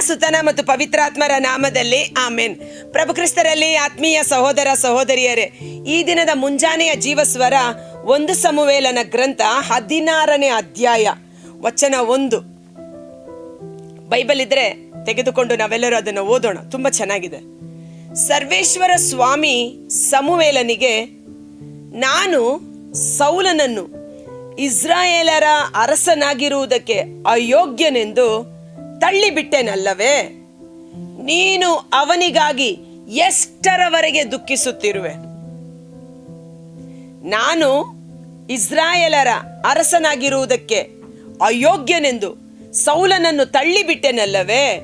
ಸುತನ ಮತ್ತು ಪವಿತ್ರಾತ್ಮರ ನಾಮದಲ್ಲಿ ಆಮೇನ್. ಪ್ರಭು ಕ್ರಿಸ್ತರಲ್ಲಿ ಆತ್ಮೀಯ ಸಹೋದರ ಸಹೋದರಿಯರೇ, ಈ ದಿನದ ಮುಂಜಾನೆಯ ಜೀವಸ್ವರ ಒಂದು ಸಮುವೇಲನ ಗ್ರಂಥ ಹದಿನಾರನೇ ಅಧ್ಯಾಯ, ವಚನ ಒಂದು. ಬೈಬಲ್ ಇದ್ರೆ ತೆಗೆದುಕೊಂಡು ನಾವೆಲ್ಲರೂ ಅದನ್ನು ಓದೋಣ. ತುಂಬಾ ಚೆನ್ನಾಗಿದೆ. ಸರ್ವೇಶ್ವರ ಸ್ವಾಮಿ ಸಮುವೇಲನಿಗೆ, ನಾನು ಸೌಲನನ್ನು ಇಸ್ರಾಯೇಲರ ಅರಸನಾಗಿರುವುದಕ್ಕೆ ಅಯೋಗ್ಯನೆಂದು ತಳ್ಳಿಬಿಟ್ಟೆನಲ್ಲವೇ? ನೀನು ಅವನಿಗಾಗಿ ಎಷ್ಟರವರೆಗೆ ದುಃಖಿಸುತ್ತಿರುವೆ? ನಾನು ಇಸ್ರಾಯೇಲರ ಅರಸನಾಗಿರುವುದಕ್ಕೆ ಅಯೋಗ್ಯನೆಂದು ಸೌಲನನ್ನು ತಳ್ಳಿಬಿಟ್ಟೆನಲ್ಲವೇ?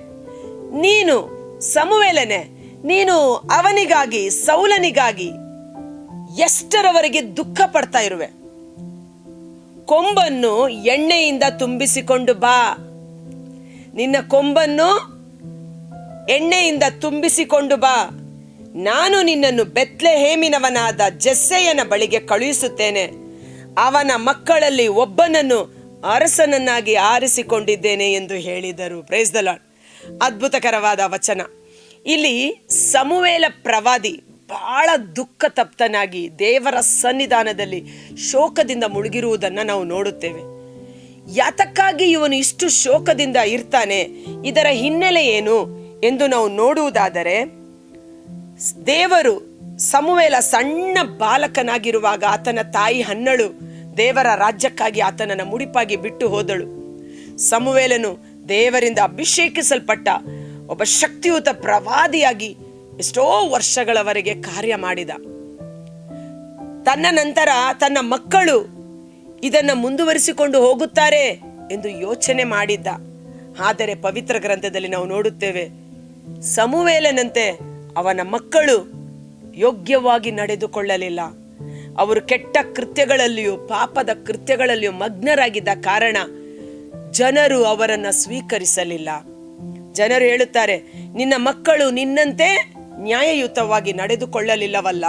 ನೀನು ಸಮುವೇಲನೆ, ನೀನು ಅವನಿಗಾಗಿ, ಸೌಲನಿಗಾಗಿ ಎಷ್ಟರವರೆಗೆ ದುಃಖ ಪಡ್ತಾ ಇರುವೆ? ಕೊಂಬನ್ನು ಎಣ್ಣೆಯಿಂದ ತುಂಬಿಸಿಕೊಂಡು ಬಾ. ನಿನ್ನ ಕೊಂಬನ್ನು ಎಣ್ಣೆಯಿಂದ ತುಂಬಿಸಿಕೊಂಡು ಬಾ. ನಾನು ನಿನ್ನನ್ನು ಬೆತ್ಲೆ ಹೇಮಿನವನಾದ ಜೆಸ್ಸೆಯನ ಬಳಿಗೆ ಕಳುಹಿಸುತ್ತೇನೆ. ಅವನ ಮಕ್ಕಳಲ್ಲಿ ಒಬ್ಬನನ್ನು ಅರಸನನ್ನಾಗಿ ಆರಿಸಿಕೊಂಡಿದ್ದೇನೆ ಎಂದು ಹೇಳಿದರು. ಪ್ರೈಸ್ ದ ಲಾರ್ಡ್ ಅದ್ಭುತಕರವಾದ ವಚನ. ಇಲ್ಲಿ ಸಮುವೇಲ ಪ್ರವಾದಿ ಬಹಳ ದುಃಖ ತಪ್ತನಾಗಿ ದೇವರ ಸನ್ನಿಧಾನದಲ್ಲಿ ಶೋಕದಿಂದ ಮುಳುಗಿರುವುದನ್ನು ನಾವು ನೋಡುತ್ತೇವೆ. ಯಾತಕ್ಕಾಗಿ ಇವನು ಇಷ್ಟು ಶೋಕದಿಂದ ಇರ್ತಾನೆ? ಇದರ ಹಿನ್ನೆಲೆ ಏನು ಎಂದು ನಾವು ನೋಡುವುದಾದರೆ, ದೇವರು ಸಮುವೇಲ ಸಣ್ಣ ಬಾಲಕನಾಗಿರುವಾಗ ಆತನ ತಾಯಿ ಹನ್ನಳು ದೇವರ ರಾಜ್ಯಕ್ಕಾಗಿ ಆತನನ್ನು ಮುಡಿಪಾಗಿ ಬಿಟ್ಟು ಹೋದಳು. ಸಮುವೇಲನು ದೇವರಿಂದ ಅಭಿಷೇಕಿಸಲ್ಪಟ್ಟ ಒಬ್ಬ ಶಕ್ತಿಯುತ ಪ್ರವಾದಿಯಾಗಿ ಎಷ್ಟೋ ವರ್ಷಗಳವರೆಗೆ ಕಾರ್ಯ ಮಾಡಿದ. ತನ್ನ ನಂತರ ತನ್ನ ಮಕ್ಕಳು ಇದನ್ನ ಮುಂದುವರಿಸಿಕೊಂಡು ಹೋಗುತ್ತಾರೆ ಎಂದು ಯೋಚನೆ ಮಾಡಿದ್ದ. ಆದರೆ ಪವಿತ್ರ ಗ್ರಂಥದಲ್ಲಿ ನಾವು ನೋಡುತ್ತೇವೆ, ಸಮುವೇಲನಂತೆ ಅವನ ಮಕ್ಕಳು ಯೋಗ್ಯವಾಗಿ ನಡೆದುಕೊಳ್ಳಲಿಲ್ಲ. ಅವರು ಕೆಟ್ಟ ಕೃತ್ಯಗಳಲ್ಲಿಯೂ ಪಾಪದ ಕೃತ್ಯಗಳಲ್ಲಿಯೂ ಮಗ್ನರಾಗಿದ್ದ ಕಾರಣ ಜನರು ಅವರನ್ನು ಸ್ವೀಕರಿಸಲಿಲ್ಲ. ಜನರು ಹೇಳುತ್ತಾರೆ, ನಿನ್ನ ಮಕ್ಕಳು ನಿನ್ನಂತೆ ನ್ಯಾಯಯುತವಾಗಿ ನಡೆದುಕೊಳ್ಳಲಿಲ್ಲವಲ್ಲ.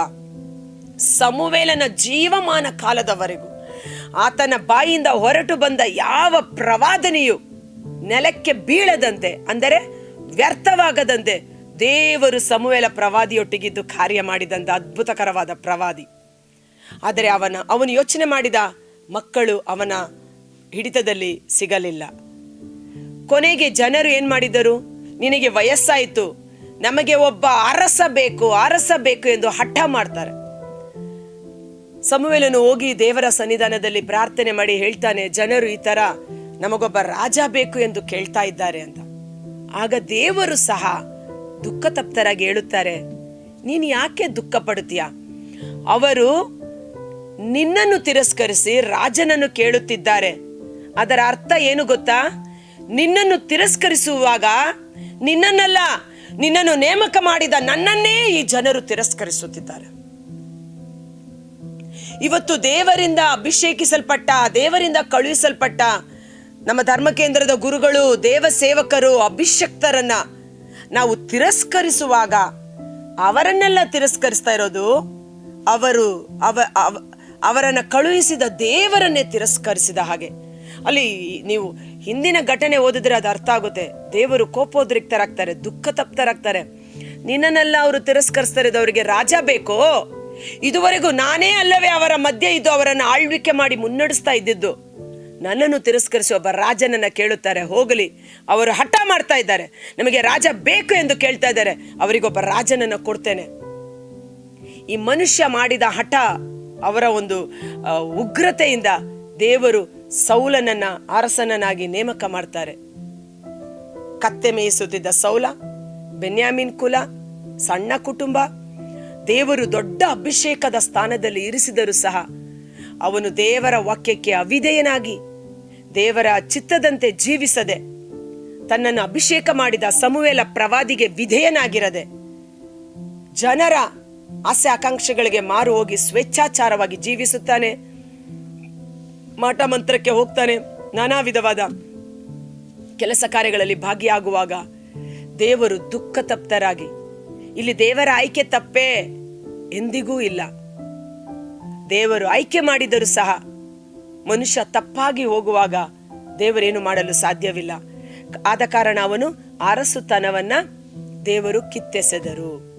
ಸಮುವೇಲನ ಜೀವಮಾನ ಕಾಲದವರೆಗೂ ಆತನ ಬಾಯಿಂದ ಹೊರಟು ಬಂದ ಯಾವ ಪ್ರವಾದನೆಯು ನೆಲಕ್ಕೆ ಬೀಳದಂತೆ, ಅಂದರೆ ವ್ಯರ್ಥವಾಗದಂತೆ ದೇವರು ಸಮುವೆಲ ಪ್ರವಾದಿಯೊಟ್ಟಿಗಿದ್ದು ಕಾರ್ಯ ಮಾಡಿದಂಥ ಅದ್ಭುತಕರವಾದ ಪ್ರವಾದಿ. ಆದರೆ ಅವನ, ಅವನು ಯೋಚನೆ ಮಾಡಿದ ಮಕ್ಕಳು ಅವನ ಹಿಡಿತದಲ್ಲಿ ಸಿಗಲಿಲ್ಲ. ಕೊನೆಗೆ ಜನರು ಏನು ಮಾಡಿದರು? ನಿನಗೆ ವಯಸ್ಸಾಯಿತು, ನಮಗೆ ಒಬ್ಬ ಅರಸ ಬೇಕು ಅರಸ ಬೇಕು ಎಂದು ಹಠ ಮಾಡ್ತಾರೆ. ಸಮುವೇಲನು ಹೋಗಿ ದೇವರ ಸನ್ನಿಧಾನದಲ್ಲಿ ಪ್ರಾರ್ಥನೆ ಮಾಡಿ ಹೇಳ್ತಾನೆ, ಜನರು ಈ ತರ ನಮಗೊಬ್ಬ ರಾಜ ಬೇಕು ಎಂದು ಕೇಳ್ತಾ ಇದ್ದಾರೆ ಅಂತ. ಆಗ ದೇವರು ಸಹ ದುಃಖ ತಪ್ತರಾಗಿ ಹೇಳುತ್ತಾರೆ, ನೀನು ಯಾಕೆ ದುಃಖ ಪಡುತ್ತೀಯ ಅವರು ನಿನ್ನನ್ನು ತಿರಸ್ಕರಿಸಿ ರಾಜನನ್ನು ಕೇಳುತ್ತಿದ್ದಾರೆ. ಅದರ ಅರ್ಥ ಏನು ಗೊತ್ತಾ? ನಿನ್ನನ್ನು ತಿರಸ್ಕರಿಸುವಾಗ ನಿನ್ನನ್ನಲ್ಲ, ನಿನ್ನನ್ನು ನೇಮಕ ಮಾಡಿದ ನನ್ನನ್ನೇ ಈ ಜನರು ತಿರಸ್ಕರಿಸುತ್ತಿದ್ದಾರೆ. ಇವತ್ತು ದೇವರಿಂದ ಅಭಿಷೇಕಿಸಲ್ಪಟ್ಟ, ದೇವರಿಂದ ಕಳುಹಿಸಲ್ಪಟ್ಟ ನಮ್ಮ ಧರ್ಮ ಕೇಂದ್ರದ ಗುರುಗಳು, ದೇವ ಸೇವಕರು, ಅಭಿಷಕ್ತರನ್ನ ನಾವು ತಿರಸ್ಕರಿಸುವಾಗ ಅವರನ್ನೆಲ್ಲ ತಿರಸ್ಕರಿಸ್ತಾ ಇರೋದು ಅವರು ಅವ, ಅವ- ಅವರನ್ನ ಕಳುಹಿಸಿದ ದೇವರನ್ನೇ ತಿರಸ್ಕರಿಸಿದ ಹಾಗೆ. ಅಲ್ಲಿ ನೀವು ಹಿಂದಿನ ಘಟನೆ ಓದಿದ್ರೆ ಅದು ಅರ್ಥ ಆಗುತ್ತೆ. ದೇವರು ಕೋಪೋದ್ರಿಕ್ತರಾಗ್ತಾರೆ ದುಃಖ ತಪ್ತರಾಗ್ತಾರೆ ನಿನ್ನನ್ನೆಲ್ಲ ಅವರು ತಿರಸ್ಕರಿಸ್ತಾರೆ ಇದು ಅವರಿಗೆ ರಾಜ ಬೇಕೋ? ಇದುವರೆಗೂ ನಾನೇ ಅಲ್ಲವೇ ಅವರ ಮಧ್ಯೆ ಇದ್ದು ಅವರನ್ನು ಆಳ್ವಿಕೆ ಮಾಡಿ ಮುನ್ನಡೆಸ್ತಾ ಇದ್ದಿದ್ದು. ನನ್ನನ್ನು ತಿರಸ್ಕರಿಸಿ ಒಬ್ಬ ರಾಜನನ್ನ ಕೇಳುತ್ತಾರೆ, ಹೋಗಲಿ. ಅವರು ಹಠ ಮಾಡ್ತಾ ಇದ್ದಾರೆ. ನಮಗೆ ರಾಜ ಬೇಕು ಎಂದು ಕೇಳ್ತಾ ಇದ್ದಾರೆ. ಅವರಿಗೊಬ್ಬ ರಾಜನನ್ನು ಕೊಡ್ತೇನೆ. ಈ ಮನುಷ್ಯ ಮಾಡಿದ ಹಠ ಅವರ ಒಂದು ಉಗ್ರತೆಯಿಂದ ದೇವರು ಸೌಲನನ್ನ, ಅರಸನನ್ನಾಗಿ ನೇಮಕ ಮಾಡ್ತಾರೆ. ಕತ್ತೆ ಮೇಯಿಸುತ್ತಿದ್ದ ಸೌಲ, ಬೆನ್ಯಾಮಿನ್ ಕುಲ, ಸಣ್ಣ ಕುಟುಂಬ ದೇವರು ದೊಡ್ಡ ಅಭಿಷೇಕದ ಸ್ಥಾನದಲ್ಲಿ ಇರಿಸಿದರೂ ಸಹ ಅವನು ದೇವರ ವಾಕ್ಯಕ್ಕೆ ಅವಿಧೇಯನಾಗಿ ದೇವರ ಚಿತ್ತದಂತೆ ಜೀವಿಸದೆ ತನ್ನನ್ನು ಅಭಿಷೇಕ ಮಾಡಿದ ಸಮುವೇಲ ಪ್ರವಾದಿಗೆ ವಿಧೇಯನಾಗಿರದೆ ಜನರ ಆಸೆ ಆಕಾಂಕ್ಷೆಗಳಿಗೆ ಮಾರು ಹೋಗಿ ಸ್ವೇಚ್ಛಾಚಾರವಾಗಿ ಜೀವಿಸುತ್ತಾನೆ. ಮಾಟ ಮಂತ್ರಕ್ಕೆ ಹೋಗ್ತಾನೆ. ನಾನಾ ವಿಧವಾದ ಕೆಲಸ ಕಾರ್ಯಗಳಲ್ಲಿ ಭಾಗಿಯಾಗುವಾಗ ದೇವರು ದುಃಖ ತಪ್ತರಾಗಿ ಇಲ್ಲಿ ದೇವರ ಆಯ್ಕೆ ತಪ್ಪೇ ಎಂದಿಗೂ ಇಲ್ಲ. ದೇವರು ಆಯ್ಕೆ ಮಾಡಿದರೂ ಸಹ ಮನುಷ್ಯ ತಪ್ಪಾಗಿ ಹೋಗುವಾಗ ದೇವರೇನು ಮಾಡಲು ಸಾಧ್ಯವಿಲ್ಲ. ಆದ ಕಾರಣ ಅವನು ಅರಸುತನವನ್ನ ದೇವರು ಕಿತ್ತೆಸೆದರು.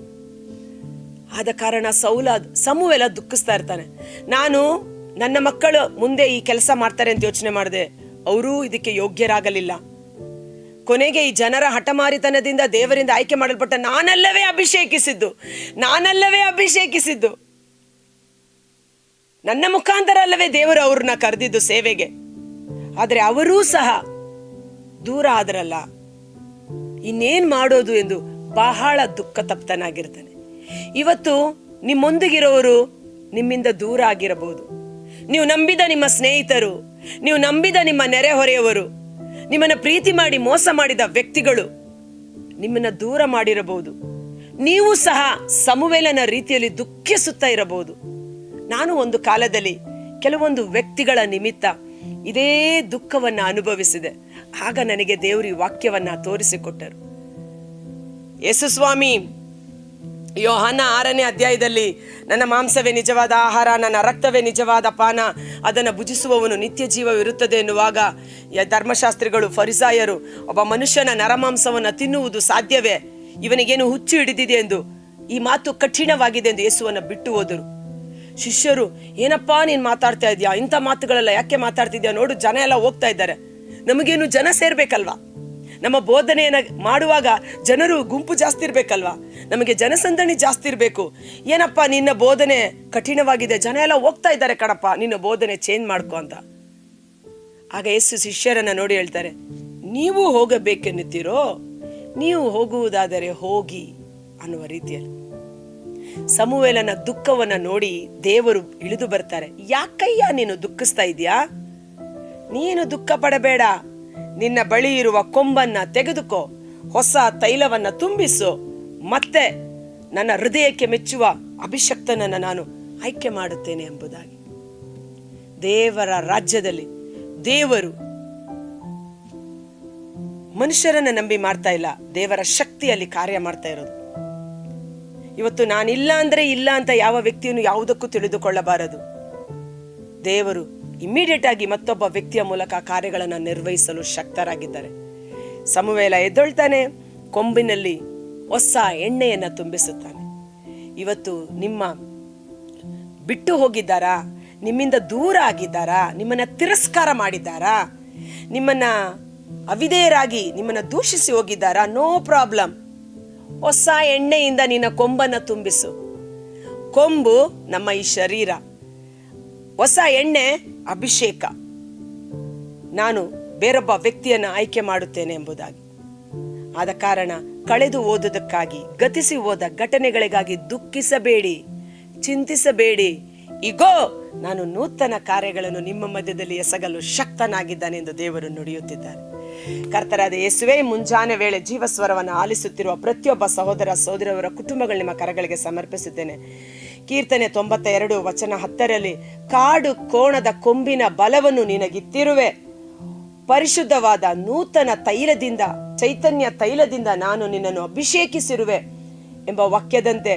ಆದ ಕಾರಣ ಸೌಲ ಸಮೂವೆಲ್ಲ ದುಃಖಿಸ್ತಾ ಇರ್ತಾನೆ. ನಾನು ನನ್ನ ಮಕ್ಕಳು ಮುಂದೆ ಈ ಕೆಲಸ ಮಾಡ್ತಾರೆ ಅಂತ ಯೋಚನೆ ಮಾಡಿದೆ. ಅವರೂ ಇದಕ್ಕೆ ಯೋಗ್ಯರಾಗಲಿಲ್ಲ. ಕೊನೆಗೆ ಈ ಜನರ ಹಠಮಾರಿತನದಿಂದ ದೇವರಿಂದ ಆಯ್ಕೆ ಮಾಡಲ್ಪಟ್ಟ ನಾನಲ್ಲವೇ ಅಭಿಷೇಕಿಸಿದ್ದು. ನಾನಲ್ಲವೇ ಅಭಿಷೇಕಿಸಿದ್ದು. ನನ್ನ ಮುಖಾಂತರ ಅಲ್ಲವೇ ದೇವರು ಅವ್ರನ್ನ ಕರೆದಿದ್ದು ಸೇವೆಗೆ. ಆದರೆ ಅವರೂ ಸಹ ದೂರ ಆದ್ರಲ್ಲ. ಇನ್ನೇನ್ ಮಾಡೋದು ಎಂದು ಬಹಳ ದುಃಖ ತಪ್ತನಾಗಿರ್ತಾನೆ. ಇವತ್ತು ನಿಮ್ಮೊಂದಿಗಿರೋರು ನಿಮ್ಮಿಂದ ದೂರ ಆಗಿರಬಹುದು. ನೀವು ನಂಬಿದ ನಿಮ್ಮ ಸ್ನೇಹಿತರು, ನೀವು ನಂಬಿದ ನಿಮ್ಮ ನೆರೆಹೊರೆಯವರು ನಿಮ್ಮನ್ನ ಪ್ರೀತಿ ಮಾಡಿ ಮೋಸ ಮಾಡಿದ ವ್ಯಕ್ತಿಗಳು ನಿಮ್ಮನ್ನ ದೂರ ಮಾಡಿರಬಹುದು. ನೀವು ಸಹ ಸಮುವೇಲನ ರೀತಿಯಲ್ಲಿ ದುಃಖಿಸುತ್ತಾ ಇರಬಹುದು. ನಾನು ಒಂದು ಕಾಲದಲ್ಲಿ ಕೆಲವೊಂದು ವ್ಯಕ್ತಿಗಳ ನಿಮಿತ್ತ ಇದೇ ದುಃಖವನ್ನು ಅನುಭವಿಸಿದೆ. ಆಗ ನನಗೆ ದೇವರು ಈ ವಾಕ್ಯವನ್ನ ತೋರಿಸಿಕೊಟ್ಟರು. ಯೇಸು ಸ್ವಾಮಿ ಯೋಹಾನ ಆರನೇ ಅಧ್ಯಾಯದಲ್ಲಿ, ನನ್ನ ಮಾಂಸವೇ ನಿಜವಾದ ಆಹಾರ, ನನ್ನ ರಕ್ತವೇ ನಿಜವಾದ ಪಾನ, ಅದನ್ನು ಭುಜಿಸುವವನು ನಿತ್ಯ ಜೀವವಿರುತ್ತದೆ ಎನ್ನುವಾಗ ಧರ್ಮಶಾಸ್ತ್ರಿಗಳು, ಫರಿಸಾಯರು, ಒಬ್ಬ ಮನುಷ್ಯನ ನರಮಾಂಸವನ್ನು ತಿನ್ನುವುದು ಸಾಧ್ಯವೇ? ಇವನಿಗೇನು ಹುಚ್ಚು ಹಿಡಿದಿದೆ? ಎಂದು ಈ ಮಾತು ಕಠಿಣವಾಗಿದೆ ಎಂದು ಯೇಸುವನ್ನು ಬಿಟ್ಟು ಹೋದರು. ಶಿಷ್ಯರು, ಏನಪ್ಪಾ, ನೀನು ಮಾತಾಡ್ತಾ ಇದೀಯಾ? ಇಂಥ ಮಾತುಗಳೆಲ್ಲ ಯಾಕೆ ಮಾತಾಡ್ತಿದ್ಯಾ? ನೋಡು, ಜನ ಎಲ್ಲ ಹೋಗ್ತಾ ಇದ್ದಾರೆ. ನಮಗೇನು ಜನ ಸೇರ್ಬೇಕಲ್ವಾ? ನಮ್ಮ ಬೋಧನೆಯನ್ನು ಮಾಡುವಾಗ ಜನರು ಗುಂಪು ಜಾಸ್ತಿ ಇರ್ಬೇಕಲ್ವಾ? ನಮಗೆ ಜನಸಂದಣಿ ಜಾಸ್ತಿ ಇರಬೇಕು. ಏನಪ್ಪ, ನಿನ್ನ ಬೋಧನೆ ಕಠಿಣವಾಗಿದೆ. ಜನ ಎಲ್ಲ ಹೋಗ್ತಾ ಇದ್ದಾರೆ ಕಣಪ್ಪ, ನಿನ್ನ ಬೋಧನೆ ಚೇಂಜ್ ಮಾಡ್ಕೋ ಅಂತ. ಆಗ ಯೇಸು ಶಿಷ್ಯರನ್ನ ನೋಡಿ ಹೇಳ್ತಾರೆ, ನೀವು ಹೋಗಬೇಕೆನ್ನುತ್ತೀರೋ? ನೀವು ಹೋಗುವುದಾದರೆ ಹೋಗಿ, ಅನ್ನುವ ರೀತಿಯಲ್ಲಿ. ಸಮುವೇಲನ ದುಃಖವನ್ನ ನೋಡಿ ದೇವರು ಇಳಿದು ಬರ್ತಾರೆ, ಯಾಕಯ್ಯ, ನೀನು ದುಃಖಿಸ್ತಾ ಇದೀಯಾ ನೀನು ದುಃಖ ಪಡಬೇಡ. ನಿನ್ನ ಬಳಿ ಇರುವ ಕೊಂಬನ್ನ ತೆಗೆದುಕೋ, ಹೊಸ ತೈಲವನ್ನ ತುಂಬಿಸು. ಮತ್ತೆ ನನ್ನ ಹೃದಯಕ್ಕೆ ಮೆಚ್ಚುವ ಅಭಿಷಕ್ತನನ್ನು ನಾನು ಆಯ್ಕೆ ಮಾಡುತ್ತೇನೆ ಎಂಬುದಾಗಿ. ದೇವರ ರಾಜ್ಯದಲ್ಲಿ ದೇವರು ಮನುಷ್ಯರನ್ನು ನಂಬಿ ಮಾಡ್ತಾ ಇಲ್ಲ, ದೇವರ ಶಕ್ತಿಯಲ್ಲಿ ಕಾರ್ಯ ಮಾಡ್ತಾ ಇರೋದು. ಇವತ್ತು ನಾನಿಲ್ಲ ಅಂದ್ರೆ ಇಲ್ಲ ಅಂತ ಯಾವ ವ್ಯಕ್ತಿಯನ್ನು ಯಾವುದಕ್ಕೂ ತಿಳಿದುಕೊಳ್ಳಬಾರದು. ದೇವರು ಇಮಿಡಿಯೇಟ್ ಆಗಿ ಮತ್ತೊಬ್ಬ ವ್ಯಕ್ತಿಯ ಮೂಲಕ ಕಾರ್ಯಗಳನ್ನು ನಿರ್ವಹಿಸಲು ಶಕ್ತರಾಗಿದ್ದಾರೆ. ಸಮುವೇಲ ಎದ್ದೊಳ್ತಾನೆ, ಕೊಂಬಿನಲ್ಲಿ ಹೊಸ ಎಣ್ಣೆಯನ್ನು ತುಂಬಿಸುತ್ತಾನೆ. ಇವತ್ತು ನಿಮ್ಮ ಬಿಟ್ಟು ಹೋಗಿದ್ದಾರಾ? ನಿಮ್ಮಿಂದ ದೂರ ಆಗಿದ್ದಾರಾ? ನಿಮ್ಮನ್ನು ತಿರಸ್ಕಾರ ಮಾಡಿದ್ದಾರಾ? ನಿಮ್ಮನ್ನು ಅವಿದೇಯರಾಗಿ ನಿಮ್ಮನ್ನು ದೂಷಿಸಿ ಹೋಗಿದ್ದಾರಾ? No problem. ಹೊಸ ಎಣ್ಣೆಯಿಂದ ನಿನ್ನ ಕೊಂಬನ್ನು ತುಂಬಿಸು. ಕೊಂಬು ನಮ್ಮ ಈ ಶರೀರ. ಹೊಸ ಎಣ್ಣೆ ಅಭಿಷೇಕ. ನಾನು ಬೇರೊಬ್ಬ ವ್ಯಕ್ತಿಯನ್ನು ಆಯ್ಕೆ ಮಾಡುತ್ತೇನೆ ಎಂಬುದಾಗಿ. ಆದ ಕಾರಣ ಕಳೆದು ಓದುವುದಕ್ಕಾಗಿ ಗತಿಸಿ ಹೋದ ಘಟನೆಗಳಿಗಾಗಿ ದುಃಖಿಸಬೇಡಿ, ಚಿಂತಿಸಬೇಡಿ. ಇಗೋ, ನಾನು ನೂತನ ಕಾರ್ಯಗಳನ್ನು ನಿಮ್ಮ ಮಧ್ಯದಲ್ಲಿ ಎಸಗಲು ಶಕ್ತನಾಗಿದ್ದಾನೆ ಎಂದು ದೇವರು ನುಡಿಯುತ್ತಿದ್ದಾರೆ. ಕರ್ತರಾದ ಯೇಸುವೆ, ಮುಂಜಾನೆ ವೇಳೆ ಜೀವಸ್ವರವನ್ನು ಆಲಿಸುತ್ತಿರುವ ಪ್ರತಿಯೊಬ್ಬ ಸಹೋದರ ಸಹೋದರವರ ಕುಟುಂಬಗಳು ನಿಮ್ಮ ಕರಗಳಿಗೆ ಸಮರ್ಪಿಸುತ್ತೇನೆ. ಕೀರ್ತನೆ ತೊಂಬತ್ತ ಎರಡು ವಚನ ಹತ್ತರಲ್ಲಿ, ಕಾಡು ಕೋಣದ ಕೊಂಬಿನ ಬಲವನ್ನು ನಿನಗಿತ್ತಿರುವೆ. ಪರಿಶುದ್ಧವಾದ ನೂತನ ತೈಲದಿಂದ, ಚೈತನ್ಯ ತೈಲದಿಂದ ನಾನು ನಿನ್ನನ್ನು ಅಭಿಷೇಕಿಸಿರುವೆ ಎಂಬ ವಾಕ್ಯದಂತೆ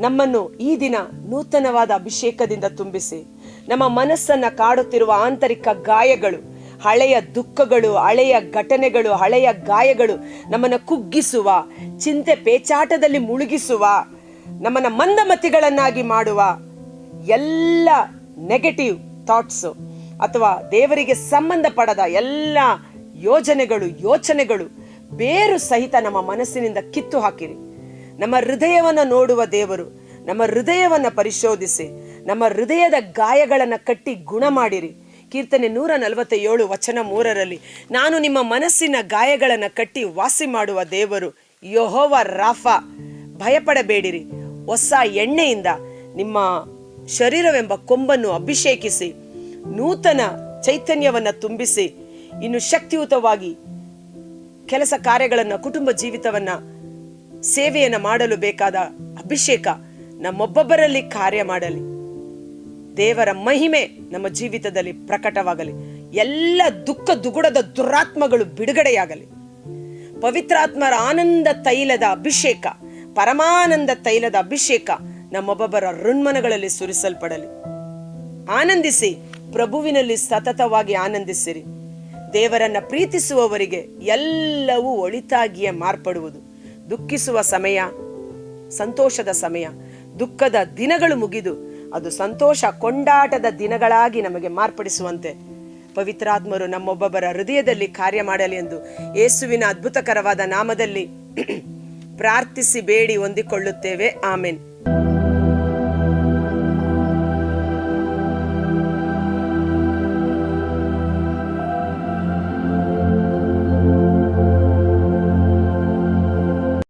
ನಮ್ಮನ್ನು ಈ ದಿನ ನೂತನವಾದ ಅಭಿಷೇಕದಿಂದ ತುಂಬಿಸಿ. ನಮ್ಮ ಮನಸ್ಸನ್ನ ಕಾಡುತ್ತಿರುವ ಆಂತರಿಕ ಗಾಯಗಳು, ಹಳೆಯ ದುಃಖಗಳು, ಹಳೆಯ ಘಟನೆಗಳು, ಹಳೆಯ ಗಾಯಗಳು ನಮ್ಮನ್ನು ಕುಗ್ಗಿಸುವ, ಚಿಂತೆ ಪೇಚಾಟದಲ್ಲಿ ಮುಳುಗಿಸುವ, ನಮ್ಮನ್ನ ಮಂದಮತಿಗಳನ್ನಾಗಿ ಮಾಡುವ ಎಲ್ಲ ನೆಗೆಟಿವ್ ಥಾಟ್ಸು ಅಥವಾ ದೇವರಿಗೆ ಸಂಬಂಧಪಡದ ಎಲ್ಲ ಯೋಜನೆಗಳು, ಯೋಚನೆಗಳು ಬೇರು ಸಹಿತ ನಮ್ಮ ಮನಸ್ಸಿನಿಂದ ಕಿತ್ತು ಹಾಕಿರಿ. ನಮ್ಮ ಹೃದಯವನ್ನು ನೋಡುವ ದೇವರು ನಮ್ಮ ಹೃದಯವನ್ನು ಪರಿಶೋಧಿಸಿ, ನಮ್ಮ ಹೃದಯದ ಗಾಯಗಳನ್ನು ಕಟ್ಟಿ ಗುಣ ಮಾಡಿರಿ. ಕೀರ್ತನೆ ನೂರ ನಲವತ್ತ ಏಳು ವಚನ ಮೂರರಲ್ಲಿ, ನಾನು ನಿಮ್ಮ ಮನಸ್ಸಿನ ಗಾಯಗಳನ್ನು ಕಟ್ಟಿ ವಾಸಿ ಮಾಡುವ ದೇವರು ಯೋಹೋವ ರಾಫಾ. ಭಯಪಡಬೇಡಿರಿ. ಹೊಸ ಎಣ್ಣೆಯಿಂದ ನಿಮ್ಮ ಶರೀರವೆಂಬ ಕೊಂಬನ್ನು ಅಭಿಷೇಕಿಸಿ ನೂತನ ಚೈತನ್ಯವನ್ನು ತುಂಬಿಸಿ, ಇನ್ನು ಶಕ್ತಿಯುತವಾಗಿ ಕೆಲಸ ಕಾರ್ಯಗಳನ್ನು, ಕುಟುಂಬ ಜೀವಿತವನ್ನ, ಸೇವೆಯನ್ನು ಮಾಡಲು ಬೇಕಾದ ಅಭಿಷೇಕ ನಮ್ಮೊಬ್ಬೊಬ್ಬರಲ್ಲಿ ಕಾರ್ಯ ಮಾಡಲಿ. ದೇವರ ಮಹಿಮೆ ನಮ್ಮ ಜೀವಿತದಲ್ಲಿ ಪ್ರಕಟವಾಗಲಿ. ಎಲ್ಲ ದುಃಖ, ದುಗುಡದ ದುರಾತ್ಮಗಳು ಬಿಡುಗಡೆಯಾಗಲಿ. ಪವಿತ್ರಾತ್ಮರ ಆನಂದ ತೈಲದ ಅಭಿಷೇಕ, ಪರಮಾನಂದ ತೈಲದ ಅಭಿಷೇಕ ನಮ್ಮೊಬ್ಬೊಬ್ಬರ ಋಣ್ಮನಗಳಲ್ಲಿ ಸುರಿಸಲ್ಪಡಲಿ. ಆನಂದಿಸಿ. ಪ್ರಭುವಿನಲ್ಲಿ ಸತತವಾಗಿ ಆನಂದಿಸಿರಿ. ದೇವರನ್ನ ಪ್ರೀತಿಸುವವರಿಗೆ ಎಲ್ಲವೂ ಒಳಿತಾಗಿಯೇ ಮಾರ್ಪಡುವುದು. ದುಃಖಿಸುವ ಸಮಯ, ಸಂತೋಷದ ಸಮಯ, ದುಃಖದ ದಿನಗಳು ಮುಗಿದು ಅದು ಸಂತೋಷ ಕೊಂಡಾಟದ ದಿನಗಳಾಗಿ ನಮಗೆ ಮಾರ್ಪಡಿಸುವಂತೆ. ಪವಿತ್ರಾತ್ಮರು ನಮ್ಮೊಬ್ಬೊಬ್ಬರ ಹೃದಯದಲ್ಲಿ ಕಾರ್ಯ ಮಾಡಲಿ ಎಂದು ಯೇಸುವಿನ ಅದ್ಭುತಕರವಾದ ನಾಮದಲ್ಲಿ ಪ್ರಾರ್ಥಿಸಿ ಬೇಡಿ ಹೊಂದಿಕೊಳ್ಳುತ್ತೇವೆ. ಆಮೆನ್.